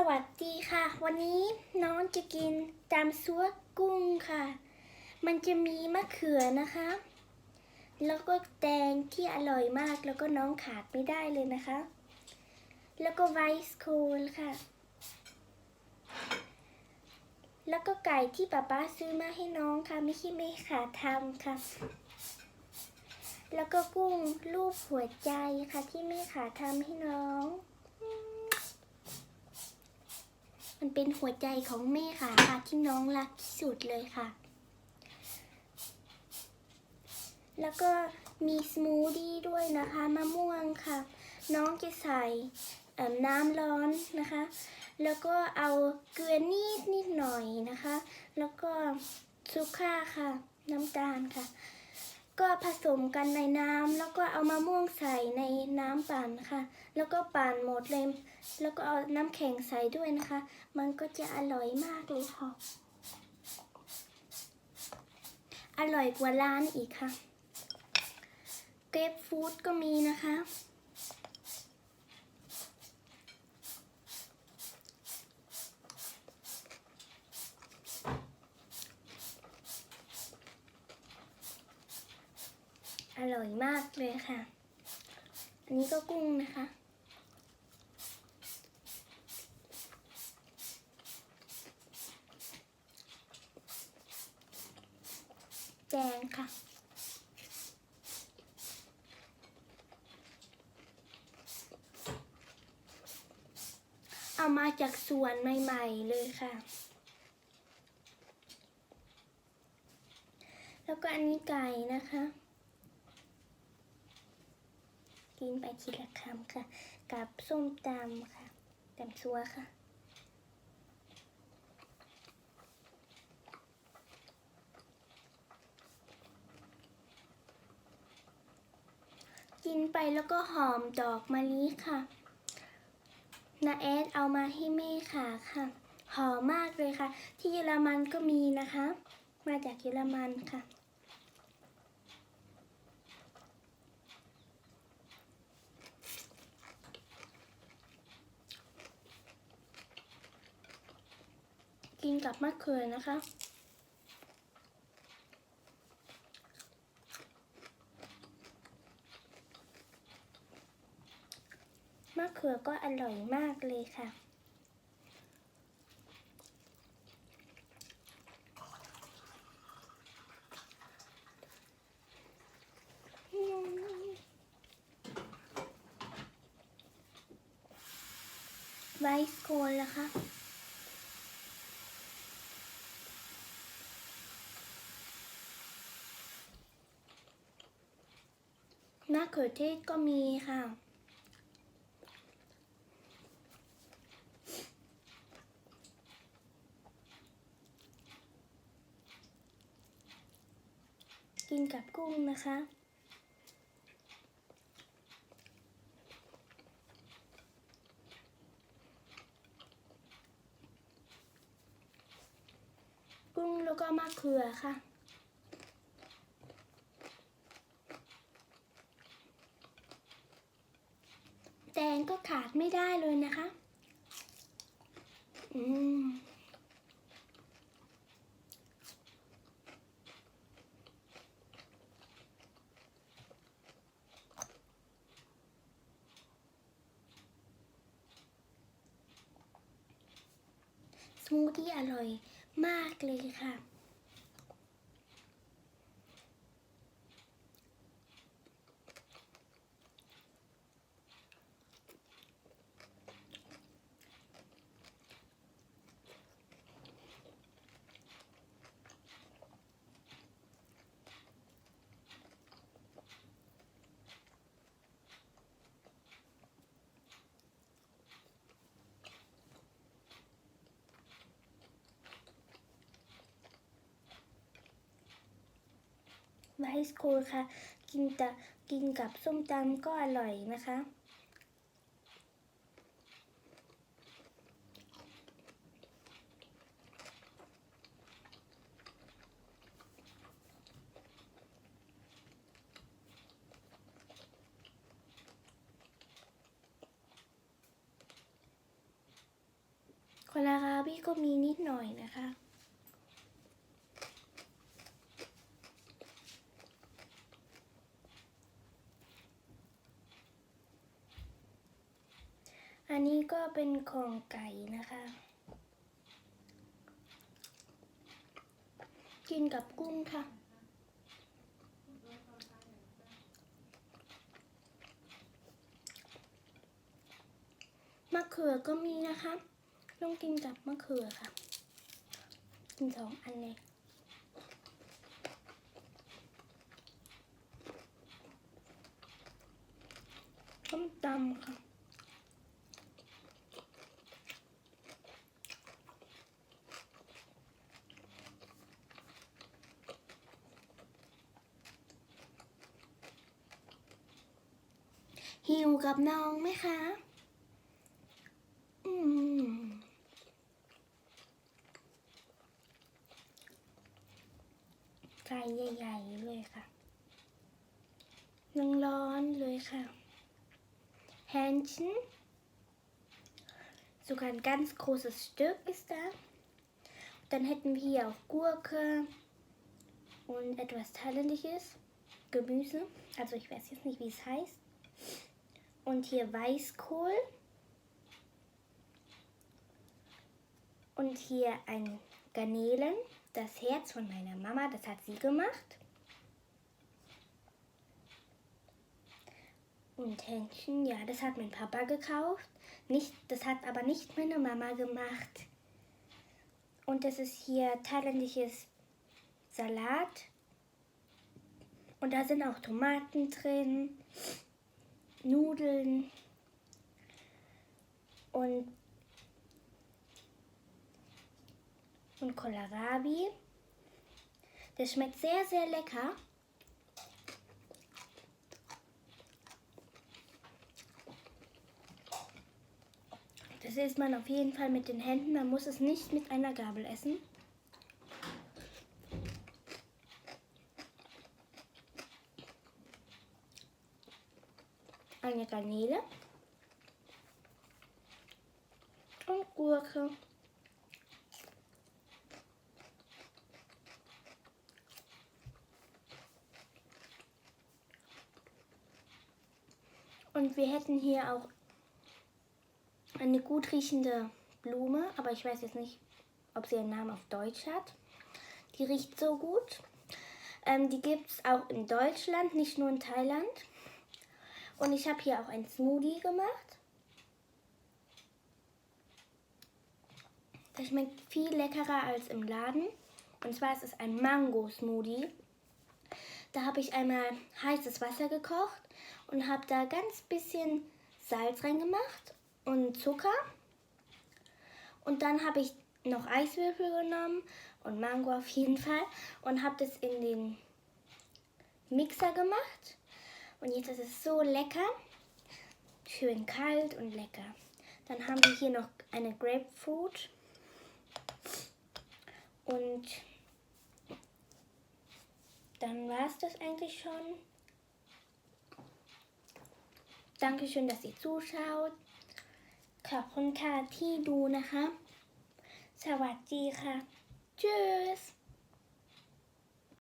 สวัสดีค่ะ วันนี้น้องจะกินตามซัวกุ้งค่ะ มันจะมีมะเขือนะคะ แล้วก็แตงที่อร่อยมากแล้วก็น้องขาดไม่ได้เลยนะคะ แล้วก็ไวส์โคลค่ะ แล้วก็ไก่ที่ป๊าป๊าซื้อมาให้น้องค่ะไม่ใช่ไม่ขาดทำค่ะ แล้วก็กุ้งรูปหัวใจค่ะที่ไม่ขาดทำให้น้อง มันเป็นหัวใจของแม่ค่ะค่ะที่น้องรักที่สุดเลยค่ะ แล้วก็มีสมูทตี้ด้วยนะคะมะม่วงค่ะ น้องจะใส่น้ำร้อนนะคะ แล้วก็เอาเกลือนิดนิดหน่อยนะคะ แล้วก็ซุก้าค่ะ น้ำตาลค่ะ ก็ผสมกันในน้ำแล้วก็เอามะม่วงใส่ในน้ำปั่นค่ะ แล้วก็ปั่นหมดเลย แล้วก็เอาน้ำแข็งใส่ด้วยนะคะ มันก็จะอร่อยมากเลยค่ะ อร่อยกว่าร้านอีกค่ะ เกรปฟู้ดก็มีนะคะ อร่อยมากเลยค่ะ อันนี้ก็กุ้งนะคะ แจงค่ะเอามาจากสวนใหม่ ๆ เลยค่ะ แล้วก็อันนี้ไก่นะคะ กินไปทีละคำค่ะ กับส้มตำค่ะตำซัวค่ะกินไปแล้วก็หอมดอกมะลิค่ะนาแอดเอามาให้แม่ค่ะค่ะ หอมมากเลยค่ะ ที่เยอรมันก็มีนะคะ มาจากเยอรมันค่ะ กินกับมะเขือนะคะ มะเขือก็อร่อยมากเลยค่ะไวส์โคนล่ะคะ มะเขือเทศก็มีค่ะ กินกับกุ้งนะคะกุ้งแล้วก็มะเขือค่ะ แตงก็ขาดไม่ได้เลยนะคะ อืมสมูทตี้อร่อยมากเลยค่ะ ไวส์โคลค่ะ กินแต่กินกับส้มตำก็อร่อยนะคะ คนลาราบี้ก็มีนิดหน่อยนะคะ อันนี้ ก็เป็นของไก่นะคะ กินกับกุ้งค่ะ มะเขือก็มีนะคะ ต้องกินกับมะเขือค่ะ กินสองอันเลยต้มตำค่ะ หิวกับน้องไหมคะ อืม ไก่ใหญ่ๆเลยค่ะยังร้อนเลยค่ะ Hähnchen. Sogar ein ganz großes Stück ist da. Dann hätten wir hier auch Gurke und etwas Thailändisches. Gemüse. Also ich weiß jetzt nicht, wie es heißt. Und hier Weißkohl. Und hier ein Garnelen, das Herz von meiner Mama, das hat sie gemacht. Und Hähnchen, ja, das hat mein Papa gekauft. Nicht, das hat aber nicht meine Mama gemacht. Und das ist hier thailändisches Salat. Und da sind auch Tomaten drin, Nudeln und und Kohlrabi. Das schmeckt sehr, sehr lecker. Das isst man auf jeden Fall mit den Händen. Man muss es nicht mit einer Gabel essen. Eine Garnele. Und Gurke. Und wir hätten hier auch eine gut riechende Blume, aber ich weiß jetzt nicht, ob sie einen Namen auf Deutsch hat. Die riecht so gut. Ähm, die gibt es auch in Deutschland, nicht nur in Thailand. Und ich habe hier auch ein Smoothie gemacht. Das schmeckt viel leckerer als im Laden. Und zwar ist es ein Mango-Smoothie. Da habe ich einmal heißes Wasser gekocht und habe da ganz bisschen Salz reingemacht und Zucker. Und dann habe ich noch Eiswürfel genommen und Mango auf jeden Fall und habe das in den Mixer gemacht. Und jetzt ist es so lecker. Schön kalt und lecker. Dann haben wir hier noch eine Grapefruit. Und dann war es das eigentlich schon. Dankeschön, dass ihr zuschaut. ขอบคุณค่ะที่ดูนะคะ สวัสดีค่ะ Tschüss